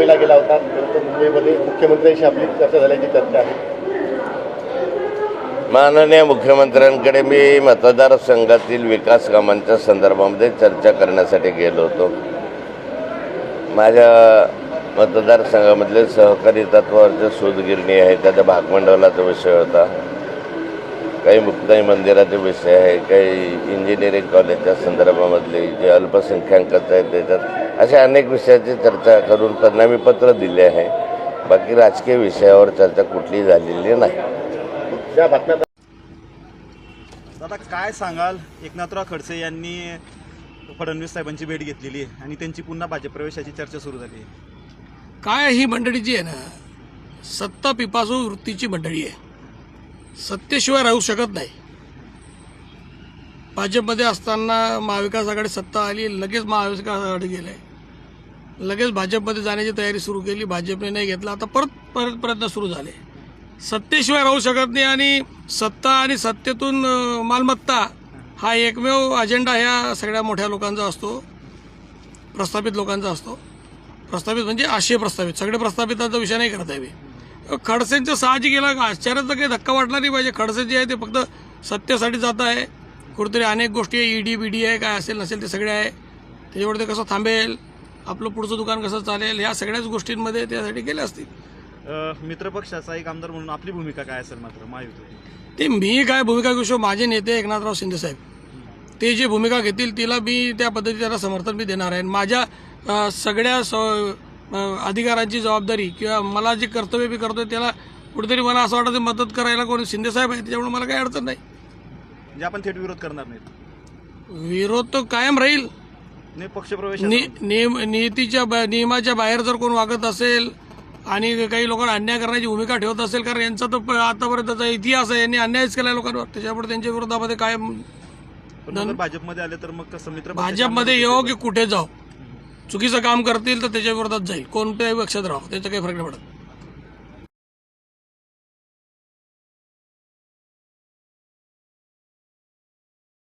मुंबईला गेला होता. त्यानंतर मुंबईमध्ये मुख्यमंत्र्यांशी आपली चर्चा झाल्याची चर्चा आहे. माननीय मुख्यमंत्र्यांकडे मी मतदारसंघातील विकास कामांच्या संदर्भामध्ये चर्चा करण्यासाठी गेलो होतो. माझ्या मतदारसंघामधले सहकारी तत्वावरचे सूतगिरणी आहे त्याच्या भागमंडवलाचा विषय होता. काही मुक्ताई मंदिराचे विषय आहे काही इंजिनिअरिंग कॉलेजच्या संदर्भामधले जे अल्पसंख्याकाचं आहे त्याच्यात अशा अनेक विषयाची चर्चा करून त्यांना मी पत्र दिले आहे. बाकी राजकीय विषयावर चर्चा कुठली झालेली नाही. बातम्या दादा काय सांगाल? एकनाथराव खडसे यांनी फडणवीस साहेबांची भेट घेतलेली आहे आणि त्यांची पुन्हा भाजप प्रवेशाची चर्चा सुरू झाली आहे. काय ही मंडळी जी आहे ना सत्ता पिपासू वृत्तीची मंडळी आहे. सत्तेशिवाय राहू शकत नाही. भाजपमध्ये असताना महाविकास आघाडी सत्ता आली लगेच महाविकास आघाडी गेले. लगेच भाजपमध्ये जाण्याची तयारी सुरू केली भाजपने नाही घेतला. आता परत परत प्रयत्न सुरू झाले. सत्तेशिवाय राहू शकत नाही आणि सत्ता आणि सत्तेतून मालमत्ता हा एकमेव अजेंडा ह्या सगळ्या मोठ्या लोकांचा असतो. प्रस्थापित लोकांचा असतो. प्रस्थापित म्हणजे आशय प्रस्थापित. सगळे प्रस्थापितांचा विषय नाही करता येईल खडसेंचं साहजिक गेला आश्चर्याचा काही धक्का वाटला नाही पाहिजे. खडसे जे आहे ते फक्त सत्तेसाठी जात आहे. कुठेतरी अनेक गोष्टी आहे ईडी बीडी आहे काय असेल नसेल ते सगळे आहे. त्याच्यावर ते कसं थांबेल आपलं पुढचं दुकान कसं चालेल ह्या सगळ्याच गोष्टींमध्ये त्यासाठी गेले असतील. मित्रपक्षाचा एक आमदार म्हणून आपली भूमिका काय असेल मात्र महायुतीची ते मी काय भूमिका घेऊ शकतो? माझे नेते एकनाथराव शिंदे साहेब. ते जी भूमिका घेतील तिला मी त्या पद्धतीने त्याला समर्थन मी देणार आहे. आणि माझ्या सगळ्या अधिकारांची जबाबदारी किंवा मला जे कर्तव्य मी करतोय त्याला कुठेतरी मला असं वाटतं मदत करायला कोणी शिंदे साहेब आहे त्याच्यामुळे मला काही अडचण नाही. म्हणजे आपण थेट विरोध करणार नाहीत. विरोध तो कायम राहील. नाही पक्षप्रवेश नीतीच्या नियमाच्या बाहेर जर कोण वागत असेल आणि काही लोकांना अन्याय करण्याची भूमिका ठेवत असेल कारण यांचा तर आतापर्यंतचा इतिहास आहे यांनी अन्यायच केला लोकांवर. त्याच्यामुळे त्यांच्या विरोधामध्ये कायम भाजपमध्ये आले तर मग कसं मित्र भाजपमध्ये येऊ की कुठे जाऊ चुकीचं काम करतील तर त्याच्या विरोधात जाईल. कोणत्याही पक्षात राहू. त्याचा काही फरक नाही पडत.